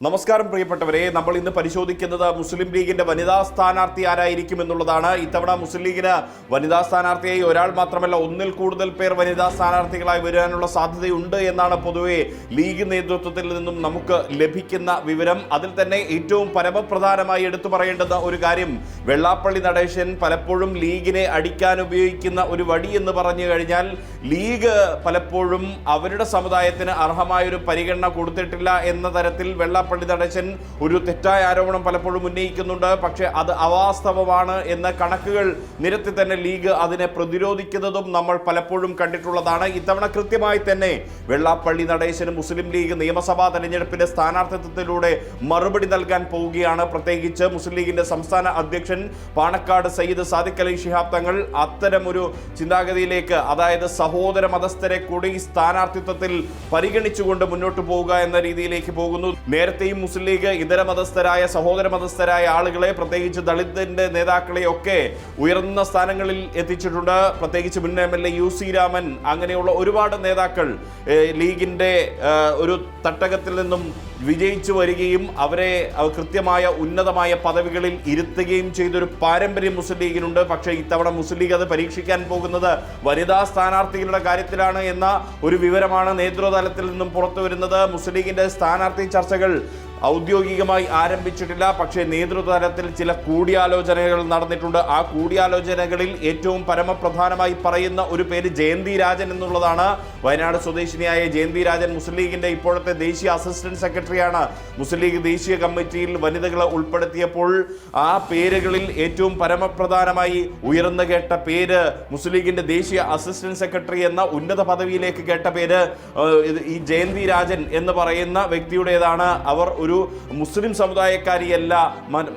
നമസ്കാരം പ്രിയപ്പെട്ടവരെ നമ്മൾ ഇന്ന് പരിശോധിക്കുന്നത് മുസ്ലിം ലീഗിന്റെ വനിതാ സ്ഥാനാർത്ഥി ആരായിരിക്കും എന്നുള്ളതാണ്. ഇത്തവണ മുസ്ലിം ലീഗിന് വനിതാ സ്ഥാനാർത്ഥിയായി ഒരാൾ മാത്രമല്ല ഒന്നിൽ കൂടുതൽ പേർ വനിതാ സ്ഥാനാർത്ഥികളായി വരാനുള്ള സാധ്യതയുണ്ട് എന്നാണ് പൊതുവെ ലീഗ് നേതൃത്വത്തിൽ നിന്നും നമുക്ക് ലഭിക്കുന്ന വിവരം. അതിൽ തന്നെ ഏറ്റവും പരമപ്രധാനമായി എടുത്തു പറയേണ്ടുന്ന ഒരു കാര്യം വെള്ളാപ്പള്ളി നടേശൻ പലപ്പോഴും ലീഗിനെ അടിക്കാൻ ഉപയോഗിക്കുന്ന ഒരു വടി എന്ന് പറഞ്ഞു കഴിഞ്ഞാൽ ലീഗ് പലപ്പോഴും അവരുടെ സമുദായത്തിന് അർഹമായ ഒരു പരിഗണന കൊടുത്തിട്ടില്ല എന്ന തരത്തിൽ നടേശൻ ഒരു തെറ്റായ ആരോപണം പലപ്പോഴും ഉന്നയിക്കുന്നുണ്ട്. പക്ഷേ അത് അവാസ്തവമാണ് എന്ന കണക്കുകൾ നിരത്തി തന്നെ ലീഗ് അതിനെ പ്രതിരോധിക്കുന്നതും നമ്മൾ പലപ്പോഴും കണ്ടിട്ടുള്ളതാണ്. ഇത്തവണ കൃത്യമായി തന്നെ വെള്ളാപ്പള്ളി നടേശന് മുസ്ലിം ലീഗ് നിയമസഭാ തെരഞ്ഞെടുപ്പിന്റെ സ്ഥാനാർത്ഥിത്വത്തിലൂടെ മറുപടി നൽകാൻ പോവുകയാണ്. പ്രത്യേകിച്ച് മുസ്ലിം ലീഗിന്റെ സംസ്ഥാന അധ്യക്ഷൻ പാണക്കാട് സയ്യിദ് സാദിഖ് അലി ഷിഹാബ് തങ്ങൾ അത്തരമൊരു ചിന്താഗതിയിലേക്ക് അതായത് സഹോദര മതസ്ഥരെ കൂടി സ്ഥാനാർത്ഥിത്വത്തിൽ പരിഗണിച്ചുകൊണ്ട് മുന്നോട്ട് പോവുക എന്ന രീതിയിലേക്ക് പോകുന്നു. നേരത്തെയും മുസ്ലിം ലീഗ് ഇതര മതസ്ഥരായ സഹോദര മതസ്ഥരായ ആളുകളെ പ്രത്യേകിച്ച് ദളിതന്റെ നേതാക്കളെ ഒക്കെ ഉയർന്ന സ്ഥാനങ്ങളിൽ എത്തിച്ചിട്ടുണ്ട്. പ്രത്യേകിച്ച് മുൻ M L A U C Raman. അങ്ങനെയുള്ള ഒരുപാട് നേതാക്കൾ ലീഗിന്റെ ഒരു തട്ടകത്തിൽ നിന്നും വിജയിച്ചു വരികയും അവരെ കൃത്യമായ ഉന്നതമായ പദവികളിൽ ഇരുത്തുകയും ചെയ്തൊരു പാരമ്പര്യം മുസ്ലിം ലീഗിനുണ്ട്. പക്ഷേ ഇത്തവണ മുസ്ലിം ലീഗ് അത് പരീക്ഷിക്കാൻ പോകുന്നത് വനിതാ സ്ഥാനാർത്ഥികളുടെ കാര്യത്തിലാണ് എന്ന ഒരു വിവരമാണ് നേതൃതലത്തിൽ നിന്നും പുറത്തു വരുന്നത് മുസ്ലിം ലീഗിന്റെ സ്ഥാനാർത്ഥി ചർച്ചകൾ ഔദ്യോഗികമായി ആരംഭിച്ചിട്ടില്ല. പക്ഷേ നേതൃതലത്തിൽ ചില കൂടിയാലോചനകൾ നടന്നിട്ടുണ്ട്. ആ കൂടിയാലോചനകളിൽ ഏറ്റവും പരമപ്രധാനമായി പറയുന്ന ഒരു പേര് ജയന്തി രാജൻ എന്നുള്ളതാണ്. വയനാട് സ്വദേശിനിയായ ജയന്തി രാജൻ മുസ്ലിം ലീഗിന്റെ ഇപ്പോഴത്തെ ദേശീയ അസിസ്റ്റന്റ് സെക്രട്ടറിയാണ്. മുസ്ലിം ലീഗ് ദേശീയ കമ്മിറ്റിയിൽ വനിതകളെ ഉൾപ്പെടുത്തിയപ്പോൾ ആ പേരുകളിൽ ഏറ്റവും പരമപ്രധാനമായി ഉയർന്നു കേട്ട പേര് മുസ്ലിം ലീഗിന്റെ ദേശീയ അസിസ്റ്റന്റ് സെക്രട്ടറി എന്ന ഉന്നത പദവിയിലേക്ക് കേട്ട പേര് ഈ ജയന്തി രാജൻ എന്ന് പറയുന്ന വ്യക്തിയുടേതാണ്. അവർ ഒരു മുസ്ലിം സമുദായക്കാരിയല്ല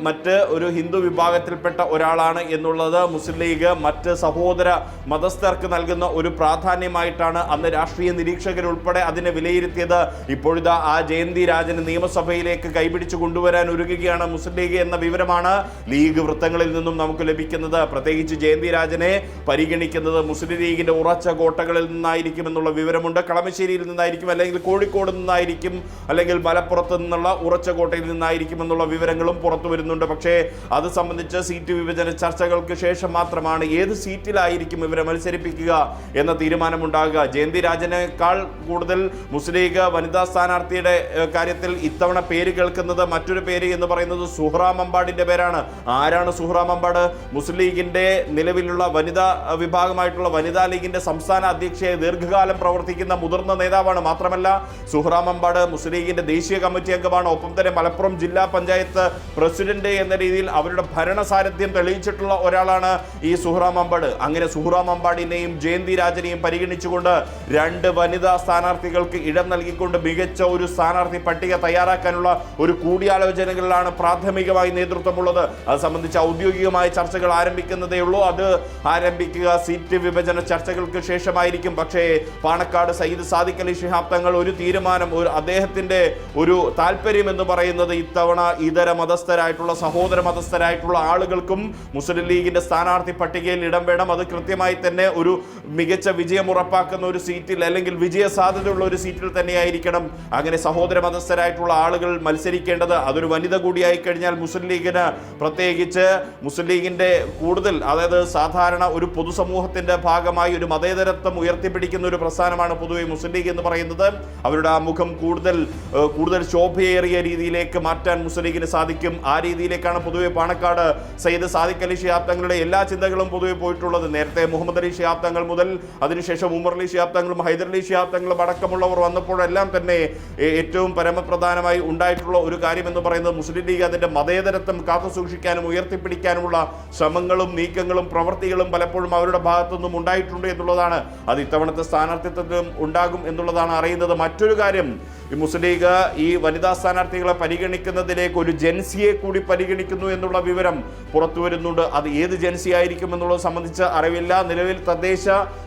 മറ്റ് ഒരു ഹിന്ദു വിഭാഗത്തിൽപ്പെട്ട ഒരാളാണ് എന്നുള്ളത് മുസ്ലിം ലീഗ് മറ്റ് സഹോദര മതസ്ഥർക്ക് നൽകുന്ന ഒരു പ്രാധാന്യമായിട്ടാണ് അന്ന് രാഷ്ട്രീയ നിരീക്ഷകരുൾപ്പെടെ അതിനെ വിലയിരുത്തിയത്. ഇപ്പോഴിതാ ആ ജയന്തി രാജന് നിയമസഭയിലേക്ക് കൈപിടിച്ചു കൊണ്ടുവരാൻ ഒരുങ്ങുകയാണ് മുസ്ലിം ലീഗ് എന്ന വിവരമാണ് ലീഗ് വൃത്തങ്ങളിൽ നിന്നും നമുക്ക് ലഭിക്കുന്നത്. പ്രത്യേകിച്ച് ജയന്തി രാജനെ പരിഗണിക്കുന്നത് മുസ്ലിം ലീഗിന്റെ ഉറച്ച കോട്ടകളിൽ നിന്നായിരിക്കും എന്നുള്ള വിവരമുണ്ട്. കളമശ്ശേരിയിൽ നിന്നായിരിക്കും അല്ലെങ്കിൽ കോഴിക്കോട് നിന്നായിരിക്കും അല്ലെങ്കിൽ മലപ്പുറത്ത് നിന്നുള്ള ഉറച്ച കോട്ടയിൽ നിന്നായിരിക്കും എന്നുള്ള വിവരങ്ങളും പുറത്തു വരുന്നുണ്ട്. പക്ഷേ അത് സംബന്ധിച്ച് സീറ്റ് വിഭജന ചർച്ചകൾക്ക് ശേഷം മാത്രമാണ് ഏത് സീറ്റിലായിരിക്കും ഇവരെ മത്സരിപ്പിക്കുക എന്ന തീരുമാനമുണ്ടാകുക. ജയന്തി രാജനേക്കാൾ കൂടുതൽ മുസ്ലിം ലീഗ് വനിതാ സ്ഥാനാർത്ഥിയുടെ കാര്യത്തിൽ ഇത്തവണ പേര് കേൾക്കുന്നത് മറ്റൊരു പേര് എന്ന് പറയുന്നത് സുഹ്റാം അമ്പാടിന്റെ പേരാണ്. ആരാണ് സുഹ്റാം അമ്പാട് മുസ്ലിം ലീഗിന്റെ നിലവിലുള്ള വനിതാ വിഭാഗമായിട്ടുള്ള വനിതാ ലീഗിന്റെ സംസ്ഥാന അധ്യക്ഷയെ ദീർഘകാലം പ്രവർത്തിക്കുന്ന മുതിർന്ന നേതാവാണ്. മാത്രമല്ല സുഹ്റാം അമ്പാട് മുസ്ലിം ലീഗിന്റെ ദേശീയ കമ്മിറ്റി അംഗമാണ്. ഒപ്പം തന്നെ മലപ്പുറം ജില്ലാ പഞ്ചായത്ത് പ്രസിഡന്റ് എന്ന രീതിയിൽ അവരുടെ ഭരണസാരഥ്യം തെളിയിച്ചിട്ടുള്ള ഒരാളാണ് ഈ സുഹ്റാം അമ്പാട് അങ്ങനെ സുഹ്റാം അമ്പാടിനെയും ജയന്തി രാജനെയും പരിഗണിച്ചുകൊണ്ട് രണ്ട് വനിതാ സ്ഥാനാർത്ഥികൾക്ക് ഇടം നൽകിക്കൊണ്ട് മികച്ച ഒരു സ്ഥാനാർത്ഥി പട്ടിക തയ്യാറാക്കാനുള്ള ഒരു കൂടിയാലോചനകളിലാണ് പ്രാഥമികമായി നേതൃത്വമുള്ളത്. അത് സംബന്ധിച്ച് ഔദ്യോഗികമായ ചർച്ചകൾ ആരംഭിക്കുന്നതേ ഉള്ളൂ. അത് ആരംഭിക്കുക സീറ്റ് വിഭജന ചർച്ചകൾക്ക് ശേഷമായിരിക്കും. പക്ഷേ പാണക്കാട് സയ്യിദ് സാദിഖ് അലി ശിഹാബ് തങ്ങൾ ഒരു തീരുമാനം ഒരു അദ്ദേഹത്തിന്റെ ഒരു താല്പര്യം എന്ന് പറയുന്നത് ഇത്തവണ ഇതര മതസ്ഥരായിട്ടുള്ള സഹോദര മതസ്ഥരായിട്ടുള്ള ആളുകൾക്കും മുസ്ലിം ലീഗിന്റെ സ്ഥാനാർത്ഥി പട്ടികയിൽ ഇടം വേണം. അത് കൃത്യമായി തന്നെ ഒരു മികച്ച വിജയം ഉറപ്പാക്കുന്ന ഒരു സീറ്റിൽ അല്ലെങ്കിൽ വിജയ സാധ്യതയുള്ള ഒരു സീറ്റിൽ തന്നെയായിരിക്കണം അങ്ങനെ സഹോദര മതസ്ഥരായിട്ടുള്ള ആളുകൾ മത്സരിക്കേണ്ടത്. അതൊരു വനിത കൂടിയായി കഴിഞ്ഞാൽ മുസ്ലിം ലീഗിന് പ്രത്യേകിച്ച് മുസ്ലിം ലീഗിന്റെ കൂടുതൽ അതായത് സാധാരണ ഒരു പൊതുസമൂഹത്തിന്റെ ഭാഗമായി ഒരു മതേതരത്വം ഉയർത്തിപ്പിടിക്കുന്ന ഒരു പ്രസ്ഥാനമാണ് പൊതുവെ മുസ്ലിം ലീഗ് എന്ന് പറയുന്നത്. അവരുടെ ആ മുഖം കൂടുതൽ കൂടുതൽ കൂടുതൽ ശോഭയേറിയ രീതിയിലേക്ക് മാറ്റാൻ മുസ്ലിം ലീഗിന് സാധിക്കും. ആ രീതിയിലേക്കാണ് പൊതുവെ പാണക്കാട് സയ്യിദ് സാദിഖ് അലി ഷിയാബ് തങ്ങളുടെ എല്ലാ ചിന്തകളും പൊതുവെ പോയിട്ടുള്ളത്. നേരത്തെ മുഹമ്മദ് അലി ഷിയാബ് തങ്ങൾ മുതൽ അതിനുശേഷം ഉമർ അലി ഷിയാബ് തങ്ങളും ഹൈദർ അലി ഷിയാബ് തങ്ങളും അടക്കമുള്ളവർ വന്നപ്പോഴെല്ലാം തന്നെ ഏറ്റവും പരമപ്രധാനമായി ഉണ്ടായിട്ടുള്ള ഒരു കാര്യം എന്ന് പറയുന്നത് മുസ്ലിം ലീഗ് അതിന്റെ മതേതരത്വം കാത്തുസൂക്ഷിക്കാനും ഉയർത്തിപ്പിടിക്കാനുമുള്ള ശ്രമങ്ങളും നീക്കങ്ങളും പ്രവൃത്തികളും പലപ്പോഴും അവരുടെ ഭാഗത്തുനിന്നും ഉണ്ടായിട്ടുണ്ട് എന്നുള്ളതാണ്. അത് ഇത്തവണത്തെ സ്ഥാനാർത്ഥിത്വത്തിലും ഉണ്ടാകും എന്നുള്ളതാണ് അറിയുന്നത്. മറ്റൊരു കാര്യം ഈ മുസ്ലിം ലീഗ് ഈ വനിതാ സ്ഥാനാർത്ഥികളെ പരിഗണിക്കുന്നതിലേക്ക് ഒരു ജൻസിയെ കൂടി പരിഗണിക്കുന്നു എന്നുള്ള വിവരം പുറത്തു വരുന്നുണ്ട് അത് ഏത് ജൻസി ആയിരിക്കും എന്നുള്ളത് സംബന്ധിച്ച് അറിവില്ല. നിലവിൽ തദ്ദേശ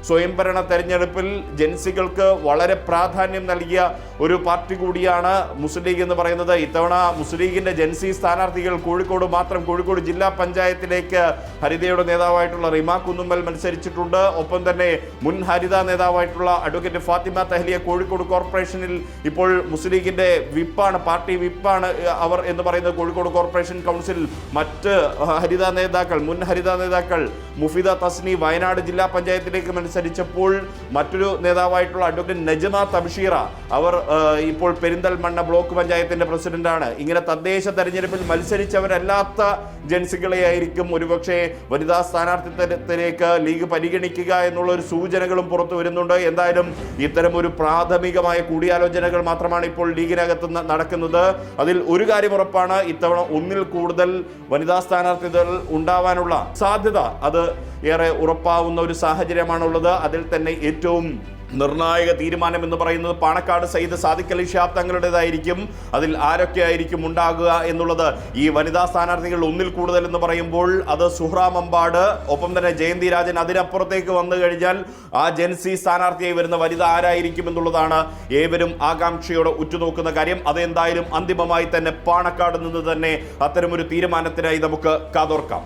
സ്വയംഭരണ തെരഞ്ഞെടുപ്പിൽ ജൻസികൾക്ക് വളരെ പ്രാധാന്യം നൽകിയ ഒരു പാർട്ടി കൂടിയാണ് മുസ്ലിം ലീഗ് എന്ന് പറയുന്നത്. ഇത്തവണ മുസ്ലിം ലീഗിന്റെ ജൻസി സ്ഥാനാർത്ഥികൾ കോഴിക്കോട് മാത്രം കോഴിക്കോട് ജില്ലാ പഞ്ചായത്തിലേക്ക് ഹരിതയുടെ നേതാവായിട്ടുള്ള റിമ കുന്നുമ്മൽ മത്സരിച്ചിട്ടുണ്ട്. ഒപ്പം തന്നെ മുൻ ഹരിത നേതാവായിട്ടുള്ള അഡ്വക്കേറ്റ് ഫാത്തിമ തഹ്ലിയ കോഴിക്കോട് കോർപ്പറേഷനിൽ ഇപ്പോൾ മുസ്ലിം ലീഗിന്റെ വിപ്പാണ് പാർട്ടി പാർട്ടി വിപ്പാണ് അവർ എന്ന് പറയുന്നത് കോഴിക്കോട് കോർപ്പറേഷൻ കൗൺസിൽ. മറ്റ് ഹരിത നേതാക്കൾ മുൻ ഹരിത നേതാക്കൾ മുഫിദ തസ്നി വയനാട് ജില്ലാ പഞ്ചായത്തിലേക്ക് മത്സരിച്ചപ്പോൾ മറ്റൊരു നേതാവായിട്ടുള്ള അഡ്വക്കേറ്റ് നജ്മ തബ്ഷീറ അവർ ഇപ്പോൾ പെരിന്തൽമണ്ണ ബ്ലോക്ക് പഞ്ചായത്തിന്റെ പ്രസിഡന്റാണ് ഇങ്ങനെ തദ്ദേശ തെരഞ്ഞെടുപ്പിൽ മത്സരിച്ചവരല്ലാത്ത ജൻസികളെയായിരിക്കും ഒരുപക്ഷെ വനിതാ സ്ഥാനാർത്ഥിത്വത്തിലേക്ക് ലീഗ് പരിഗണിക്കുക എന്നുള്ള ഒരു സൂചനകളും പുറത്തു വരുന്നുണ്ട്. എന്തായാലും ഇത്തരം ഒരു പ്രാഥമികമായ കൂടിയാലോചനകൾ മാത്രമാണ് ഇപ്പോൾ ലീഗിനകത്ത് ന- നടക്കുന്നത് അതിൽ ഒരു കാര്യം ഉറപ്പാണ് ഇത്തവണ ഒന്നിൽ കൂടുതൽ വനിതാ സ്ഥാനാർത്ഥികൾ ഉണ്ടാവാനുള്ള സാധ്യത. അത് ഏറെ ഉറപ്പാവുന്ന ഒരു സാഹചര്യമാണുള്ളത്. അതിൽ തന്നെ ഏറ്റവും നിർണായക തീരുമാനം എന്ന് പറയുന്നത് പാണക്കാട് സയ്യിദ് സാദിഖ് അലി ഷിഹാബ് തങ്ങളുടേതായിരിക്കും. അതിൽ ആരൊക്കെയായിരിക്കും ഉണ്ടാകുക എന്നുള്ളത് ഈ വനിതാ സ്ഥാനാർത്ഥികൾ ഒന്നിൽ കൂടുതൽ എന്ന് പറയുമ്പോൾ അത് സുഹ്ര മമ്പാട് ഒപ്പം തന്നെ ജയന്തി രാജൻ അതിനപ്പുറത്തേക്ക് വന്നു കഴിഞ്ഞാൽ ആ ജെൻസി സ്ഥാനാർത്ഥിയായി വരുന്ന വനിത ആരായിരിക്കും എന്നുള്ളതാണ് ഏവരും ആകാംക്ഷയോടെ ഉറ്റുനോക്കുന്ന കാര്യം. അതെന്തായാലും അന്തിമമായി തന്നെ പാണക്കാട് നിന്ന് തന്നെ അത്തരമൊരു തീരുമാനത്തിനായി നമുക്ക് കാതോർക്കാം.